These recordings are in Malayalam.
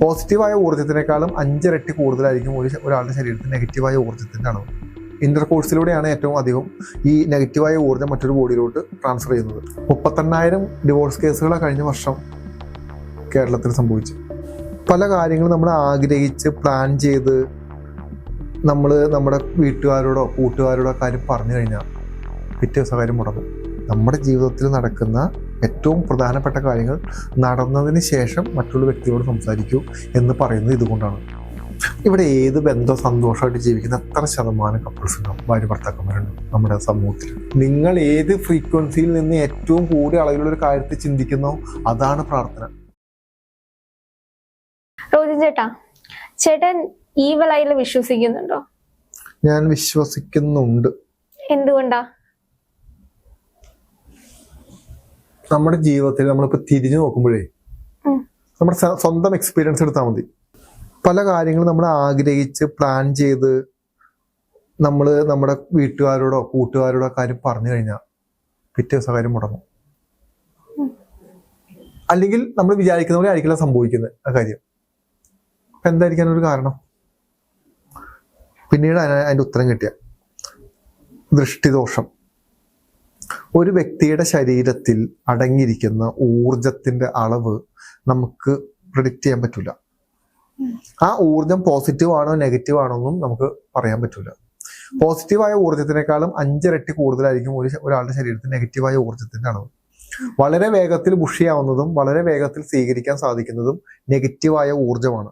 പോസിറ്റീവായ ഊർജത്തിനേക്കാളും അഞ്ചിരട്ടി കൂടുതലായിരിക്കും ഒരു ഒരാളുടെ ശരീരത്തിൽ നെഗറ്റീവായ ഊർജത്തിന്റെ അളവ്. ഇന്റർകോഴ്സിലൂടെയാണ് ഏറ്റവും അധികം ഈ നെഗറ്റീവായ ഊർജം മറ്റൊരു ബോഡിയിലോട്ട് ട്രാൻസ്ഫർ ചെയ്യുന്നത്. മുപ്പത്തെണ്ണായിരം ഡിവോഴ്സ് കേസുകളാണ് കഴിഞ്ഞ വർഷം കേരളത്തിൽ സംഭവിച്ചു പല കാര്യങ്ങളും നമ്മൾ ആഗ്രഹിച്ച് പ്ലാൻ ചെയ്ത് നമ്മൾ നമ്മുടെ വീട്ടുകാരോടോ കൂട്ടുകാരോടോ കാര്യം പറഞ്ഞു കഴിഞ്ഞാൽ പിറ്റേ ദിവസം കാര്യം മുടങ്ങും. നമ്മുടെ ജീവിതത്തിൽ നടക്കുന്ന ഏറ്റവും പ്രധാനപ്പെട്ട കാര്യങ്ങൾ നടന്നതിന് ശേഷം മറ്റുള്ള വ്യക്തിയോട് സംസാരിക്കൂ എന്ന് പറയുന്നത് ഇതുകൊണ്ടാണ്. ഇവിടെ ഏത് ബന്ധം സന്തോഷമായിട്ട് ജീവിക്കുന്ന എത്ര ശതമാനം കപ്പിൾസ് ഉണ്ടാവും? ഭാര്യ ഭർത്താക്കന്മാരുണ്ട് നമ്മുടെ സമൂഹത്തിൽ. നിങ്ങൾ ഏത് ഫ്രീക്വൻസിയിൽ നിന്ന് ഏറ്റവും കൂടിയ അളവിലുള്ള ഒരു കാര്യത്തെ ചിന്തിക്കുന്നോ അതാണ് പ്രാർത്ഥന. റോജിൻ ചേട്ടാ ചേട്ടൻ ഈവലായിൽ വിശ്വസിക്കുന്നുണ്ടോ? ഞാൻ വിശ്വസിക്കുന്നുണ്ട്. എന്തുകൊണ്ടാ? നമ്മുടെ ജീവിതത്തിൽ നമ്മളിപ്പോൾ തിരിഞ്ഞു നോക്കുമ്പോഴേ. നമ്മുടെ സ്വന്തം എക്സ്പീരിയൻസ് എടുത്താൽ മതി. പല കാര്യങ്ങളും നമ്മൾ ആഗ്രഹിച്ച് പ്ലാൻ ചെയ്ത് നമ്മൾ നമ്മുടെ വീട്ടുകാരോടോ കൂട്ടുകാരോടോ കാര്യം പറഞ്ഞു കഴിഞ്ഞാൽ പിറ്റേ ദിവസം കാര്യം മുടങ്ങും. അല്ലെങ്കിൽ നമ്മൾ വിചാരിക്കുന്ന പോലെ ആയിരിക്കില്ല സംഭവിക്കുന്നത് ആ കാര്യം. അപ്പൊ എന്തായിരിക്കാൻ ഒരു കാരണം? പിന്നീട് അതിന് അതിന്റെ ഉത്തരം കിട്ടിയ ദൃഷ്ടിദോഷം. ഒരു വ്യക്തിയുടെ ശരീരത്തിൽ അടങ്ങിയിരിക്കുന്ന ഊർജത്തിന്റെ അളവ് നമുക്ക് പ്രിഡിക്റ്റ് ചെയ്യാൻ പറ്റില്ല ആ ഊർജം പോസിറ്റീവ് ആണോ നെഗറ്റീവ് ആണോ എന്നും നമുക്ക് പറയാൻ പറ്റില്ല പോസിറ്റീവായ ഊർജത്തിനേക്കാളും അഞ്ചിരട്ടി കൂടുതലായിരിക്കും ഒരു ഒരാളുടെ ശരീരത്തിൽ നെഗറ്റീവായ ഊർജത്തിന്റെ അളവ്. വളരെ വേഗത്തിൽ ബുഷിയാവുന്നതും വളരെ വേഗത്തിൽ സ്വീകരിക്കാൻ സാധിക്കുന്നതും നെഗറ്റീവായ ഊർജമാണ്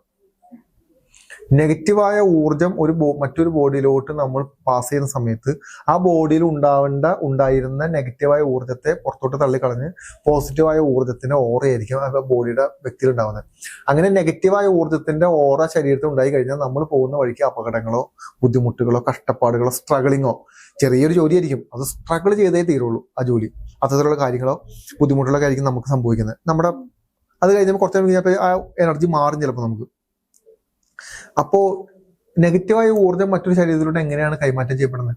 നെഗറ്റീവായ ഊർജം ഒരു മറ്റൊരു ബോഡിയിലോട്ട് നമ്മൾ പാസ് ചെയ്യുന്ന സമയത്ത് ആ ബോഡിയിൽ ഉണ്ടാവേണ്ട ഉണ്ടായിരുന്ന നെഗറ്റീവായ ഊർജത്തെ പുറത്തോട്ട് തള്ളിക്കളഞ്ഞ് പോസിറ്റീവായ ഊർജത്തിന്റെ ഓറയായിരിക്കും ആ ബോഡിയുടെ വ്യക്തിയിൽ ഉണ്ടാവുന്നത്. അങ്ങനെ നെഗറ്റീവായ ഊർജത്തിന്റെ ഓറ ശരീരത്തിൽ ഉണ്ടായി കഴിഞ്ഞാൽ നമ്മൾ പോകുന്ന വഴിക്ക് അപകടങ്ങളോ ബുദ്ധിമുട്ടുകളോ കഷ്ടപ്പാടുകളോ സ്ട്രഗിളിങ്ങോ ചെറിയൊരു ജോലിയായിരിക്കും. അത് സ്ട്രഗിൾ ചെയ്തേ തീരുള്ളൂ ആ ജോലി. അത്തരത്തിലുള്ള കാര്യങ്ങളോ ബുദ്ധിമുട്ടുള്ള ആയിരിക്കും നമുക്ക് സംഭവിക്കുന്നത്. നമ്മുടെ അത് കഴിഞ്ഞപ്പോൾ കുറച്ച് കഴിഞ്ഞപ്പോൾ ആ എനർജി മാറും ചിലപ്പോൾ നമുക്ക്. അപ്പോ നെഗറ്റീവായ ഊർജം മറ്റൊരു ശരീരത്തിലൂടെ എങ്ങനെയാണ് കൈമാറ്റം ചെയ്യപ്പെടുന്നത്?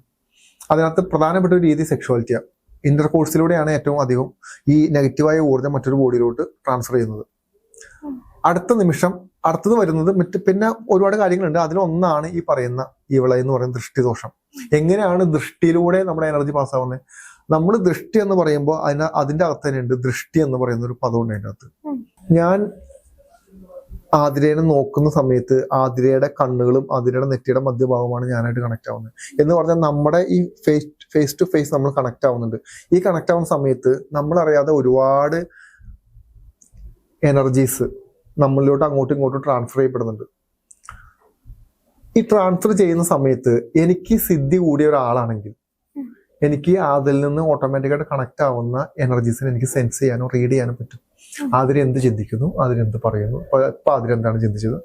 അതിനകത്ത് പ്രധാനപ്പെട്ട ഒരു രീതി സെക്ഷുവാലിറ്റിയാണ് ഇന്റർകോഴ്സിലൂടെയാണ് ഏറ്റവും അധികം ഈ നെഗറ്റീവായ ഊർജം മറ്റൊരു ബോഡിയിലോട്ട് ട്രാൻസ്ഫർ ചെയ്യുന്നത്. അടുത്ത നിമിഷം അടുത്തത് വരുന്നത് മറ്റ് പിന്നെ ഒരുപാട് കാര്യങ്ങളുണ്ട്. അതിലൊന്നാണ് ഈ പറയുന്ന ഇവള എന്ന് പറയുന്ന ദൃഷ്ടിദോഷം. എങ്ങനെയാണ് ദൃഷ്ടിയിലൂടെ നമ്മുടെ എനർജി പാസ്സാവുന്നത് നമ്മൾ ദൃഷ്ടി എന്ന് പറയുമ്പോൾ അതിന് അതിന്റെ അകത്ത് തന്നെയുണ്ട് ദൃഷ്ടി എന്ന് പറയുന്ന ഒരു പദമുണ്ട് അതിന്റെ അകത്ത് ഞാൻ ആതിരേനെ നോക്കുന്ന സമയത്ത് ആതിരയുടെ കണ്ണുകളും ആതിരയുടെ നെറ്റിയുടെ മധ്യഭാഗമാണ് ഞാനായിട്ട് കണക്ട് ആവുന്നത്. എന്ന് പറഞ്ഞാൽ നമ്മുടെ ഈ ഫേസ് ഫേസ് ടു ഫേസ് നമ്മൾ കണക്ട് ആവുന്നുണ്ട്. ഈ കണക്ട് ആവുന്ന സമയത്ത് നമ്മൾ അറിയാതെ ഒരുപാട് എനർജീസ് നമ്മളിലോട്ട് അങ്ങോട്ടും ഇങ്ങോട്ടും ട്രാൻസ്ഫർ ചെയ്യപ്പെടുന്നുണ്ട്. ഈ ട്രാൻസ്ഫർ ചെയ്യുന്ന സമയത്ത് എനിക്ക് സിദ്ധി കൂടിയ ഒരാളാണെങ്കിൽ എനിക്ക് അതിൽ നിന്ന് ഓട്ടോമാറ്റിക്കായിട്ട് കണക്ട് ആവുന്ന എനർജീസിനെ എനിക്ക് സെൻസ് ചെയ്യാനോ റീഡ് ചെയ്യാനോ പറ്റും. അതിന് എന്ത് ചിന്തിക്കുന്നു? അതിനെന്ത് പറയുന്നു? ഇപ്പൊ ആതിരെന്താണ് ചിന്തിച്ചത്?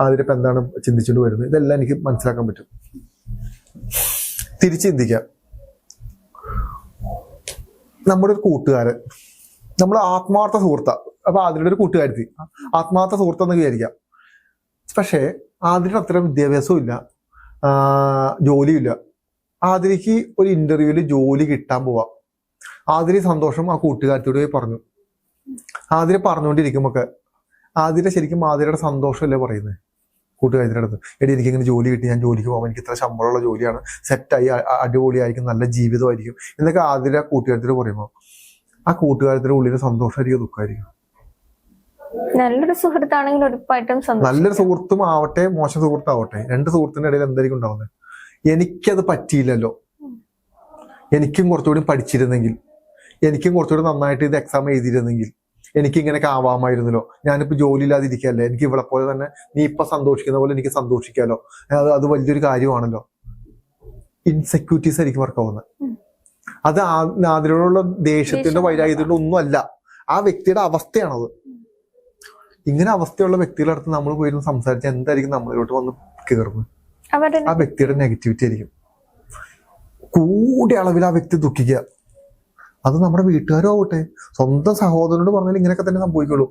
അതിലിപ്പോ എന്താണ് ചിന്തിച്ചുകൊണ്ട് വരുന്നത്? ഇതെല്ലാം എനിക്ക് മനസ്സിലാക്കാൻ പറ്റും. തിരിച്ച് ചിന്തിക്കാം നമ്മുടെ ഒരു കൂട്ടുകാരൻ നമ്മൾ ആത്മാർത്ഥ സുഹൃത്ത. അപ്പൊ അതിലൊരു ഒരു കൂട്ടുകാരുത്തി. ആത്മാർത്ഥ സുഹൃത്തെന്ന് വിചാരിക്കാം. പക്ഷേ ആതിരയുടെ അത്ര വിദ്യാഭ്യാസവും ഇല്ല. ജോലിയില്ല ആതിരയ്ക്ക് ഒരു ഇന്റർവ്യൂവിൽ ജോലി കിട്ടാൻ പോവാം. ആതിരി സന്തോഷം ആ കൂട്ടുകാരത്തോട് പോയി പറഞ്ഞു. ആതിര പറഞ്ഞുകൊണ്ടിരിക്കുമ്പോൾ ആതിര ശരിക്കും ആതിരയുടെ സന്തോഷമല്ലേ പറയുന്നത് കൂട്ടുകാരുടെ അടുത്ത്. എടി എനിക്ക് ഇങ്ങനെ ജോലി കിട്ടി ഞാൻ ജോലിക്ക് പോകാം എനിക്ക് ഇത്ര ശമ്പളമുള്ള ജോലിയാണ് സെറ്റായി അടിപൊളിയായിരിക്കും നല്ല ജീവിതമായിരിക്കും എന്നൊക്കെ ആതിര കൂട്ടുകാരത്തിൽ പറയുമ്പോൾ ആ കൂട്ടുകാരത്തിന്റെ ഉള്ളിൽ സന്തോഷമായിരിക്കും ദുഃഖമായിരിക്കും. നല്ലൊരു സുഹൃത്താണെങ്കിൽ ഉറപ്പായിട്ടും നല്ലൊരു സുഹൃത്തും ആവട്ടെ മോശം സുഹൃത്താവട്ടെ രണ്ട് സുഹൃത്തിന്റെ ഇടയിൽ എന്തായിരിക്കും ഉണ്ടാവുന്നത് എനിക്കത് പറ്റിയില്ലല്ലോ. എനിക്കും കുറച്ചുകൂടി പഠിച്ചിരുന്നെങ്കിൽ എനിക്കും കുറച്ചുകൂടി നന്നായിട്ട് ഇത് എക്സാം എഴുതിയിരുന്നെങ്കിൽ എനിക്ക് ഇങ്ങനെയൊക്കെ ആവാമായിരുന്നല്ലോ. ഞാനിപ്പോ ജോലി ഇല്ലാതെ ഇരിക്കല്ലേ എനിക്ക് ഇവിടെ പോലെ തന്നെ നീ ഇപ്പൊ സന്തോഷിക്കുന്ന പോലെ എനിക്ക് സന്തോഷിക്കാലോ? അത് അത് വലിയൊരു കാര്യമാണല്ലോ. ഇൻസെക്യൂരിറ്റീസ് ആയിരിക്കും വർക്കാവുന്നത്. അത് ആ- അതിനോടുള്ള ദേഷ്യത്തിന്റെ ദേഷ്യം വൈരാഗ്യത്തിന്റെ ഒന്നുമല്ല. ആ വ്യക്തിയുടെ അവസ്ഥയാണത്. ഇങ്ങനെ അവസ്ഥയുള്ള വ്യക്തികളുടെ അടുത്ത് നമ്മൾ പോയിരുന്നു സംസാരിച്ച് എന്തായിരിക്കും നമ്മളിലോട്ട് വന്ന് കയറുന്നത് ആ വ്യക്തിയുടെ നെഗറ്റിവിറ്റി ആയിരിക്കും. കൂടിയ അളവിൽ ആ വ്യക്തി ദുഃഖിക്കുക. അത് നമ്മുടെ വീട്ടുകാരും ആവട്ടെ സ്വന്തം സഹോദരനോട് പറഞ്ഞാൽ ഇങ്ങനെയൊക്കെ തന്നെ സംഭവിക്കുള്ളൂ.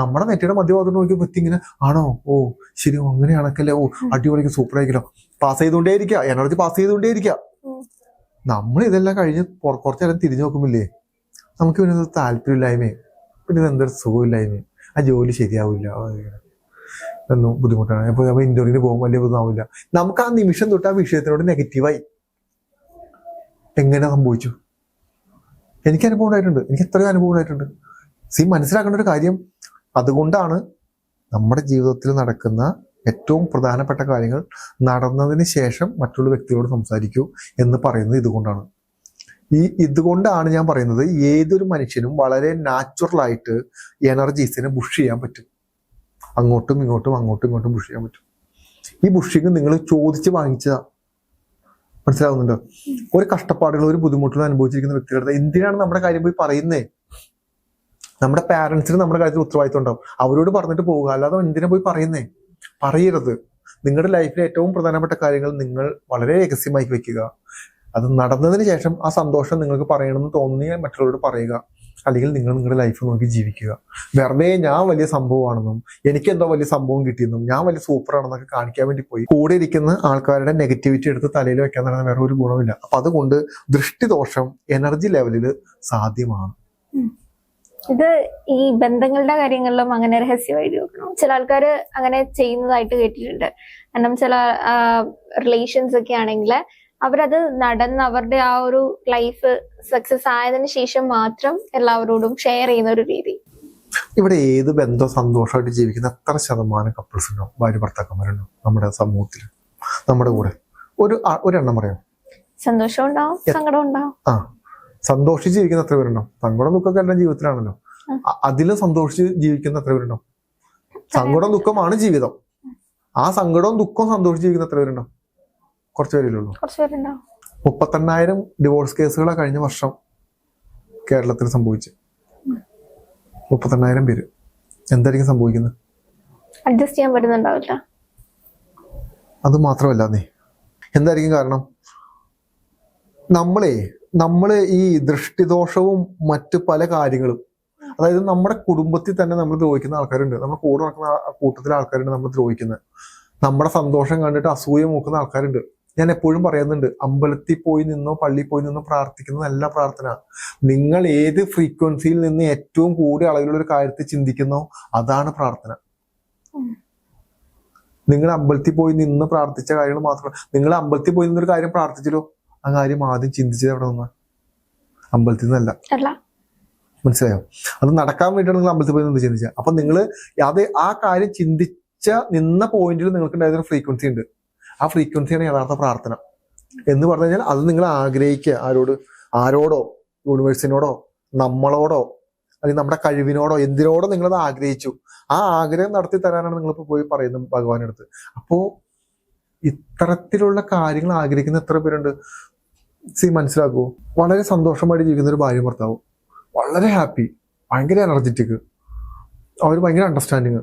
നമ്മുടെ നെറ്റിയുടെ മധ്യഭാഗത്തോട് നോക്കിയപ്പോൾ വ്യക്തി ഇങ്ങനെ ആണോ? ഓ ശരി അങ്ങനെയാണൊക്കെ ഓ അടിപൊളിക്ക് സൂപ്പർ ആയിരിക്കലോ പാസ് ചെയ്തുകൊണ്ടേ ഇരിക്കുക എനർജി പാസ് ചെയ്തുകൊണ്ടേ ഇരിക്കുക നമ്മൾ ഇതെല്ലാം കഴിഞ്ഞ് കുറച്ചു നേരം തിരിഞ്ഞു നോക്കുമില്ലേ നമുക്ക് പിന്നെ താല്പര്യമില്ലായ്മയും പിന്നെ എന്തൊരു സുഖമില്ലായ്മയും. ആ ജോലി ശരിയാവില്ല. എന്നും ബുദ്ധിമുട്ടാണ്. അപ്പൊ നമ്മൾ ഇന്റർവ്യൂവിന് പോകുമ്പോൾ വലിയ ബുദ്ധിമുട്ടാവില്ല. നമുക്ക് ആ നിമിഷം തൊട്ട് ആ വിഷയത്തിനോട് നെഗറ്റീവായി എങ്ങനെ സംഭവിച്ചു? എനിക്ക് അനുഭവം ഉണ്ടായിട്ടുണ്ട്. എനിക്ക് എത്രയോ അനുഭവം ഉണ്ടായിട്ടുണ്ട്. സി മനസ്സിലാക്കേണ്ട ഒരു കാര്യം. അതുകൊണ്ടാണ് നമ്മുടെ ജീവിതത്തിൽ നടക്കുന്ന ഏറ്റവും പ്രധാനപ്പെട്ട കാര്യങ്ങൾ നടന്നതിന് ശേഷം മറ്റുള്ള വ്യക്തികളോട് സംസാരിക്കൂ എന്ന് പറയുന്നത് ഇതുകൊണ്ടാണ്. ഈ ഇതുകൊണ്ടാണ് ഞാൻ പറയുന്നത് ഏതൊരു മനുഷ്യനും വളരെ നാച്ചുറൽ ആയിട്ട് എനർജീസിനെ ബുഷ് ചെയ്യാൻ പറ്റും. അങ്ങോട്ടും ഇങ്ങോട്ടും അങ്ങോട്ടും ഇങ്ങോട്ടും ബുഷ് ചെയ്യാൻ പറ്റും. ഈ ബുഷിങ് നിങ്ങൾ ചോദിച്ച് വാങ്ങിച്ചതാ. മനസ്സിലാവുന്നുണ്ടോ? ഒരു കഷ്ടപ്പാടുകൾ ഒരു ബുദ്ധിമുട്ടുകൾ അനുഭവിച്ചിരിക്കുന്ന വ്യക്തികളുടെ എന്തിനാണ് നമ്മുടെ കാര്യം പോയി പറയുന്നേ? നമ്മുടെ പാരന്റ്സിന് നമ്മുടെ കാര്യത്തിൽ ഉത്തരവാദിത്വം ഉണ്ടാവും. അവരോട് പറഞ്ഞിട്ട് പോവുക. അല്ലാതെ എന്തിനാ പോയി പറയുന്നേ? പറയരുത്. നിങ്ങളുടെ ലൈഫിലെ ഏറ്റവും പ്രധാനപ്പെട്ട കാര്യങ്ങൾ നിങ്ങൾ വളരെ രഹസ്യമാക്കി വെക്കുക. അത് നടന്നതിന് ശേഷം ആ സന്തോഷം നിങ്ങൾക്ക് പറയണമെന്ന് തോന്നിയാൽ മറ്റുള്ളവരോട് പറയുക. അല്ലെങ്കിൽ നിങ്ങൾ നിങ്ങളുടെ ലൈഫ് നോക്കി ജീവിക്കുക. വെറുതെ ഞാൻ വലിയ സംഭവമാണെന്നും എനിക്ക് എന്തോ വലിയ സംഭവം കിട്ടിയെന്നും ഞാൻ വലിയ സൂപ്പർ ആണെന്നൊക്കെ കാണിക്കാൻ വേണ്ടി പോയി. കൂടെ ഇരിക്കുന്ന ആൾക്കാരുടെ നെഗറ്റിവിറ്റി എടുത്ത് തലയിൽ വെക്കാൻ തന്നെ വേറെ ഒരു ഗുണമില്ല അപ്പൊ അതുകൊണ്ട് ദൃഷ്ടിദോഷം എനർജി ലെവലിൽ സാധ്യമാണ്. ഇത് ഈ ബന്ധങ്ങളുടെ കാര്യങ്ങളിലും അങ്ങനെ രഹസ്യമായിട്ട് നോക്കണം. ചില ആൾക്കാർ അങ്ങനെ ചെയ്യുന്നതായിട്ട് കേട്ടിട്ടുണ്ട്. കാരണം ചില റിലേഷൻസ് ഒക്കെ ആണെങ്കിൽ അവരത് നടന്ന് അവരുടെ ആ ഒരു ലൈഫ് സക്സസ് ആയതിനു ശേഷം മാത്രം എല്ലാവരോടും ഷെയർ ചെയ്യുന്ന ഒരു രീതി. ഇവിടെ ഏത് ബന്ധം സന്തോഷമായിട്ട് ജീവിക്കുന്ന എത്ര ശതമാനം കപ്പിൾസ് ഉണ്ടാവും ഭാര്യ ഭർത്താക്കന്മാരുണ്ടോ? നമ്മുടെ സമൂഹത്തിൽ നമ്മുടെ കൂടെ. ഒരു ഒരെണ്ണം പറയാം. സന്തോഷം ഉണ്ടാവും സങ്കടം ഉണ്ടാവും. ആ സന്തോഷിച്ച് ജീവിക്കുന്ന എത്ര പേരുണ്ടോ? സങ്കടം ദുഃഖമൊക്കെ എല്ലാം ജീവിതത്തിലാണല്ലോ. അതിലും സന്തോഷിച്ച് ജീവിക്കുന്ന എത്ര പേരുണ്ടോ? സങ്കടം ദുഃഖമാണ് ജീവിതം. ആ സങ്കടവും ദുഃഖവും സന്തോഷിച്ച് ജീവിക്കുന്ന എത്ര പേരുണ്ടോ? കുറച്ച് പേരിലുള്ളൂ. മുപ്പത്തെണ്ണായിരം ഡിവോഴ്സ് കേസുകളാണ് കഴിഞ്ഞ വർഷം കേരളത്തിൽ സംഭവിച്ചത്. മുപ്പത്തെണ്ണായിരം പേര്. എന്തായിരിക്കും സംഭവിക്കുന്നത്? അഡ്ജസ്റ്റ് ചെയ്യാൻ പറ്റുന്നുണ്ടാവില്ല. അത് മാത്രമല്ല നീ. എന്തായിരിക്കും കാരണം? നമ്മളെ നമ്മൾ ഈ ദൃഷ്ടിദോഷവും മറ്റ് പല കാര്യങ്ങളും അതായത് നമ്മുടെ കുടുംബത്തിൽ തന്നെ നമ്മൾ ദ്രോഹിക്കുന്ന ആൾക്കാരുണ്ട്. നമ്മൾ കൂടെ നടക്കുന്ന കൂട്ടത്തിലെ ആൾക്കാരുണ്ട് നമ്മൾ ദ്രോഹിക്കുന്നത്. നമ്മുടെ സന്തോഷം കണ്ടിട്ട് അസൂയ മൂക്കുന്ന ആൾക്കാരുണ്ട്. ഞാൻ എപ്പോഴും പറയുന്നുണ്ട് അമ്പലത്തിൽ പോയി നിന്നോ പള്ളിയിൽ പോയി നിന്നോ പ്രാർത്ഥിക്കുന്ന നല്ല പ്രാർത്ഥന. നിങ്ങൾ ഏത് ഫ്രീക്വൻസിയിൽ നിന്ന് ഏറ്റവും കൂടിയ അളവിലുള്ള ഒരു കാര്യത്തെ ചിന്തിക്കുന്നോ അതാണ് പ്രാർത്ഥന. നിങ്ങൾ അമ്പലത്തിൽ പോയി നിന്ന് പ്രാർത്ഥിച്ച കാര്യങ്ങൾ മാത്രമല്ല നിങ്ങൾ അമ്പലത്തിൽ പോയി നിന്നൊരു കാര്യം പ്രാർത്ഥിച്ചല്ലോ ആ കാര്യം ആദ്യം ചിന്തിച്ചത് എവിടെ നിന്ന്? അമ്പലത്തിൽ നിന്നല്ല. മനസ്സിലായോ? അത് നടക്കാൻ വേണ്ടിയാണ് നിങ്ങൾ അമ്പലത്തിൽ പോയി നിന്ന് ചിന്തിച്ചത്. അപ്പൊ നിങ്ങൾ അത് ആ കാര്യം ചിന്തിച്ച നിന്ന പോയിന്റിൽ നിങ്ങൾക്ക് ഉണ്ടായിരുന്ന ഫ്രീക്വൻസി ഉണ്ട്. ആ ഫ്രീക്വൻസിയാണ് യഥാർത്ഥ പ്രാർത്ഥന. എന്ന് പറഞ്ഞു കഴിഞ്ഞാൽ അത് നിങ്ങൾ ആഗ്രഹിക്കുക. ആരോട്? ആരോടോ? യൂണിവേഴ്സിനോടോ? നമ്മളോടോ? അല്ലെങ്കിൽ നമ്മുടെ കഴിവിനോടോ? എന്തിനോടോ നിങ്ങളത് ആഗ്രഹിച്ചു. ആ ആഗ്രഹം നടത്തി തരാനാണ് നിങ്ങളിപ്പോൾ പോയി പറയുന്നത് ഭഗവാന്റെ അടുത്ത്. അപ്പോ ഇത്തരത്തിലുള്ള കാര്യങ്ങൾ ആഗ്രഹിക്കുന്ന എത്ര പേരുണ്ട്? സി മനസ്സിലാക്കൂ വളരെ സന്തോഷമായിട്ട് ജീവിക്കുന്ന ഒരു ഭാര്യ ഭർത്താവ്. വളരെ ഹാപ്പി ഭയങ്കര എനർജറ്റിക് അവർ ഭയങ്കര അണ്ടർസ്റ്റാൻഡിങ്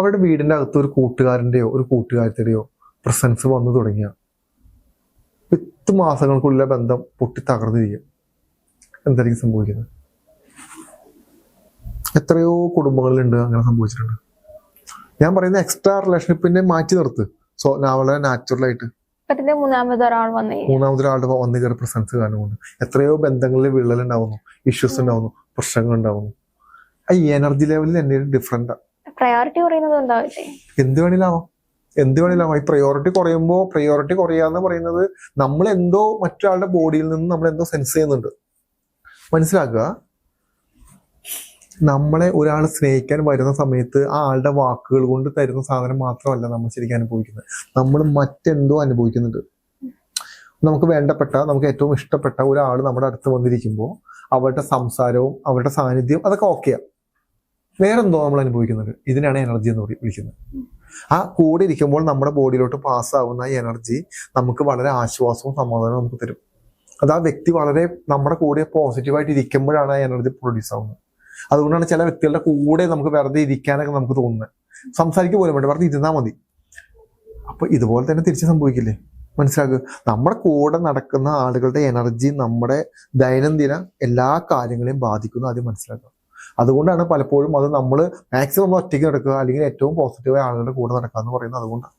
അവരുടെ വീടിന്റെ അകത്ത് ഒരു കൂട്ടുകാരന്റെയോ ഒരു കൂട്ടുകാരിയുടെയോ പ്രസൻസ് വന്നു തുടങ്ങിയ. പത്ത് മാസങ്ങൾക്കുള്ള ബന്ധം പൊട്ടി തകർന്നിരിക്കും. എന്തായിരിക്കും സംഭവിക്കുന്നത്? എത്രയോ കുടുംബങ്ങളിലുണ്ട് അങ്ങനെ സംഭവിച്ചിട്ടുണ്ട്. ഞാൻ പറയുന്ന എക്സ്ട്രാ റിലേഷൻഷിപ്പിനെ മാറ്റി നിർത്ത്. സോ വളരെ നാച്ചുറൽ ആയിട്ട്. മൂന്നാമത് ഒരാളുടെ വന്നു കയറി പ്രസൻസ് കാരണം കൊണ്ട് എത്രയോ ബന്ധങ്ങളിൽ വിള്ളൽ ഉണ്ടാവുന്നു ഇഷ്യൂസ് ഉണ്ടാവുന്നു പ്രശ്നങ്ങൾ ഉണ്ടാവുന്നു ആ എനർജി ലെവലിൽ എന്റെ ഡിഫറെന്റ് പ്രയോറിറ്റി കുറയുന്നത് ഉണ്ടാവില്ലേ എന്ത് വേണേലാവാം. എന്ത് വേണേലാവാം. ഈ പ്രയോറിറ്റി കുറയുമ്പോൾ പ്രയോറിറ്റി കുറയാന്ന് പറയുന്നത് നമ്മൾ എന്തോ മറ്റൊരാളുടെ ബോഡിയിൽ നിന്ന് നമ്മൾ എന്തോ സെൻസ് ചെയ്യുന്നുണ്ട്. മനസ്സിലാക്കുക? നമ്മളെ ഒരാൾ സ്നേഹിക്കാൻ വരുന്ന സമയത്ത് ആ ആളുടെ വാക്കുകൾ കൊണ്ട് തരുന്ന സാധനം മാത്രമല്ല നമ്മൾ ശരിക്കും അനുഭവിക്കുന്നത്. നമ്മൾ മറ്റെന്തോ അനുഭവിക്കുന്നുണ്ട്. നമുക്ക് വേണ്ടപ്പെട്ട നമുക്ക് ഏറ്റവും ഇഷ്ടപ്പെട്ട ഒരാൾ നമ്മുടെ അടുത്ത് വന്നിരിക്കുമ്പോൾ അവരുടെ സംസാരവും അവരുടെ സാന്നിധ്യവും അതൊക്കെ ഓക്കെയാണ് വേറെന്തോ നമ്മൾ അനുഭവിക്കുന്നത്. ഇതിനാണ് എനർജി എന്ന് വിളിക്കുന്നത്. ആ കൂടെ ഇരിക്കുമ്പോൾ നമ്മുടെ ബോഡിയിലോട്ട് പാസ്സാവുന്ന ഈ എനർജി നമുക്ക് വളരെ ആശ്വാസവും സമാധാനവും നമുക്ക് തരും. അത് ആ വ്യക്തി വളരെ നമ്മുടെ കൂടെ പോസിറ്റീവായിട്ട് ഇരിക്കുമ്പോഴാണ് ആ എനർജി പ്രൊഡ്യൂസ് ആവുന്നത്. അതുകൊണ്ടാണ് ചില വ്യക്തികളുടെ കൂടെ നമുക്ക് വെറുതെ ഇരിക്കാനൊക്കെ നമുക്ക് തോന്നുന്നത്. സംസാരിക്കുക പോലും വേണ്ട വെറുതെ ഇരുന്നാൽ മതി. അപ്പൊ ഇതുപോലെ തന്നെ തിരിച്ച് സംഭവിക്കില്ലേ? മനസ്സിലാക്കുക നമ്മുടെ കൂടെ നടക്കുന്ന ആളുകളുടെ എനർജി നമ്മുടെ ദൈനംദിന എല്ലാ കാര്യങ്ങളെയും ബാധിക്കുന്നു ആദ്യം മനസ്സിലാക്കുക അതുകൊണ്ടാണ് പലപ്പോഴും അത് നമ്മൾ മാക്സിമം ഒറ്റയ്ക്ക് നടക്കുക അല്ലെങ്കിൽ ഏറ്റവും പോസിറ്റീവായ ആളുകളുടെ കൂടെ നടക്കുക എന്ന് പറയുന്നത്. അതുകൊണ്ടാണ്.